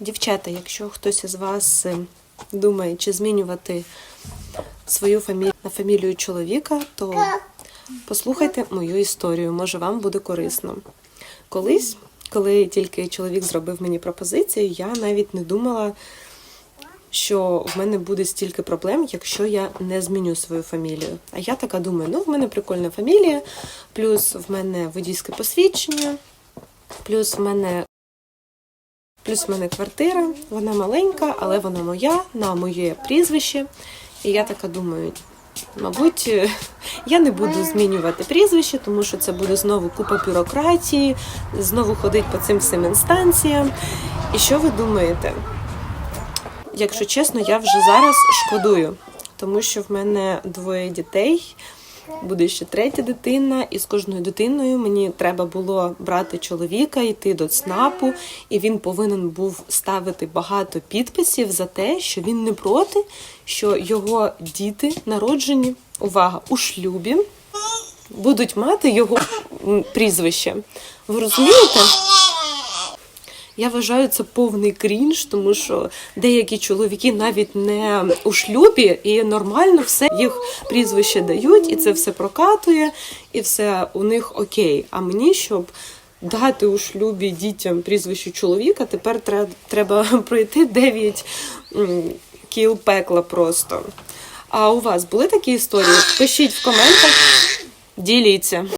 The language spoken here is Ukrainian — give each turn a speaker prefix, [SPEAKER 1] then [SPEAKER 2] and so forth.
[SPEAKER 1] Дівчата, якщо хтось із вас е, думає, чи змінювати свою фамілію на фамілію чоловіка, то послухайте мою історію, може вам буде корисно. Колись, коли тільки чоловік зробив мені пропозицію, я навіть не думала, що в мене буде стільки проблем, якщо я не зміню свою фамілію. А я така думаю, ну в мене прикольна фамілія, плюс в мене водійське посвідчення, плюс в мене Плюс в мене квартира, вона маленька, але вона моя, на моє прізвище. І я така думаю, мабуть, я не буду змінювати прізвище, тому що це буде знову купа бюрократії, знову ходить по цим всім інстанціям. І що ви думаєте? Якщо чесно, я вже зараз шкодую, тому що в мене двоє дітей. Буде ще третя дитина, і з кожною дитиною мені треба було брати чоловіка, йти до ЦНАПу, і він повинен був ставити багато підписів за те, що він не проти, що його діти народжені, увага, у шлюбі, будуть мати його прізвище. Ви розумієте? Я вважаю це повний крінж, тому що деякі чоловіки навіть не у шлюбі і нормально все їх прізвище дають, і це все прокатує, і все у них окей. А мені, щоб дати у шлюбі дітям прізвище чоловіка, тепер тре- треба пройти 9 кіл пекла просто. А у вас були такі історії? Пишіть в коментах, діліться.